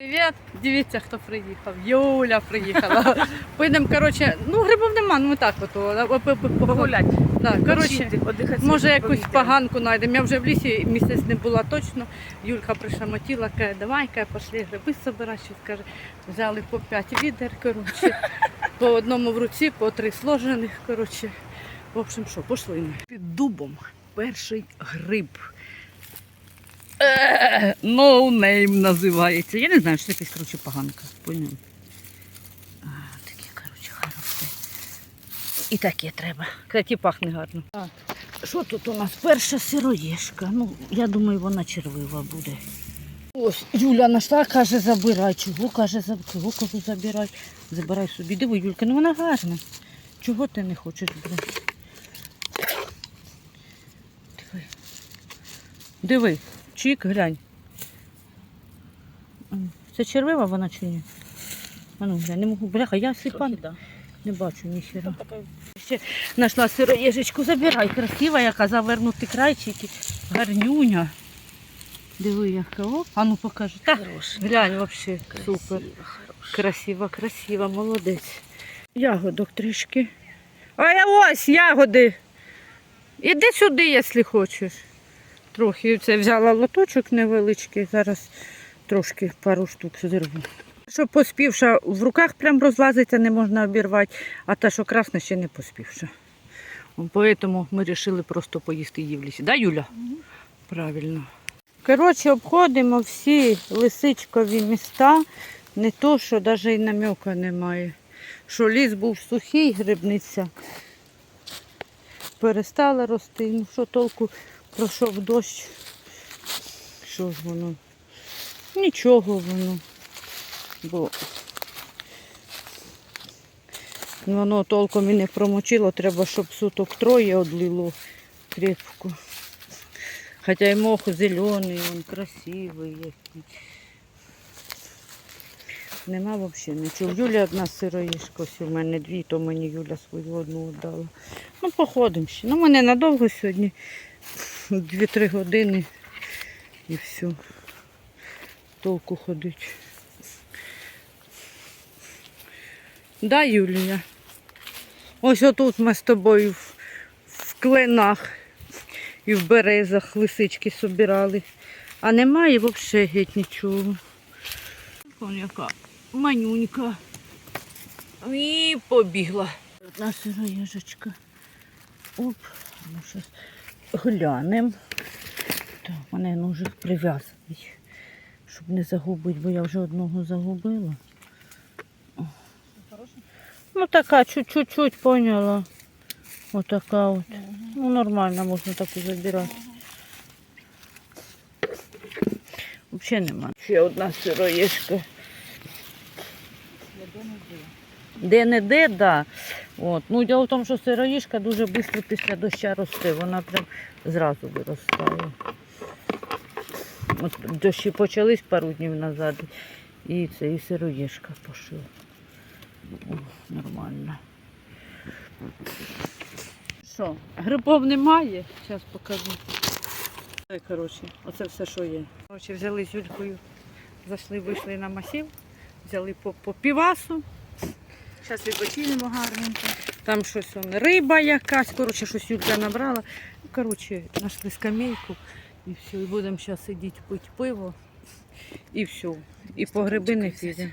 Привіт, дивіться, хто приїхав. Юля приїхала. Поїдемо, коротше, ну грибів нема, ну ми так от. Погулять. Так, коротше, може якусь поганку знайдемо. Я вже в лісі місяць не була точно. Юлька пришамотіла, каже, давай, каже, пішли гриби збирати, щось каже. Взяли по п'ять відер, коротше, по одному в руці, по три сложених, коротше. В общем, що, пішли ми. Під дубом перший гриб. Е, No name називається. Я не знаю, що це якась коротше, поганка. Поняв? А, такі, коротше, хороші. І таке треба. Кстати, пахне гарно. Що тут у нас? Перша сироєшка. Ну, я думаю, вона червива буде. Ось, Юля знайшла, каже, забирай. Чого каже, забирай? Чого кажу, забирай? Забирай собі. Диви, Юлька, ну вона гарна. Чого ти не хочеш брати? Диви. Диви, чик, глянь. Це червива вона чи ні? А ну, глянь, не можу. Бляха, я да. Не бачу ніхера. Ще знайшла сироєжечку, забирай. Красива яка, завернути крайчики. Гарнюня. Диви, яка. О, а ну покажи. Та, глянь, взагалі супер. хороша. Красива, красива, молодець. Ягодок трішки. А я ось ягоди. Іди сюди, якщо хочеш. Трохи це взяла лоточок невеличкий, зараз трошки пару штук зірву. Що поспівша в руках прям розлазиться, не можна обірвати, а та, що красна, ще не поспівша. Тому ми вирішили просто поїсти її в лісі. Да, Юля? Правильно. Коротше, обходимо всі лисичкові міста. Не то, що навіть і намека немає. Що ліс був сухий, грибниця перестала рости. Ну що толку пройшов дощ. Що ж воно? Нічого воно. Бо воно толком і не промочило, треба, щоб суток троє одлило крепку. Хоча й мох зелений, він красивий який. Нема взагалі нічого. В Юлі одна сироїшка, ось у мене дві, то мені Юля свою одну віддала. Ну, походимо ще. Ну, ми не надовго сьогодні. Дві-три години і все. Толку ходить. Да, Юлія? Ось отут ми з тобою в, в кленах і в березах лисички собирали. А немає взагалі геть нічого. Вон яка манюнька. І побігла. Одна сироїжечка. Оп, ну щось глянемо. Так, мене ножик прив'язаний, щоб не загубити, бо я вже одного загубила. Ну така, чуть-чуть, поняла. Отака от. Ну нормально, можна таку забирати. Взагалі нема. Ще одна сироєшка. Де не де, да. От. Ну, діло в тому, що сироїшка дуже швидко після дощу росте. Вона прям зразу виростає. От дощі почались пару днів назад. І це і сироїшка пішла. О, нормально. Що, грибов немає? Зараз покажу. Коротше, оце все, що є. Коротше, взяли з Юлькою, зайшли, вийшли на масів, взяли по, по півасу. Зараз відпочинемо гарненько. Там щось он, риба якась, коротше, щось Юлька набрала. Ну, коротше, знайшли скамейку і все. І будемо зараз сидіти пити пиво. І все. І по гриби не підемо.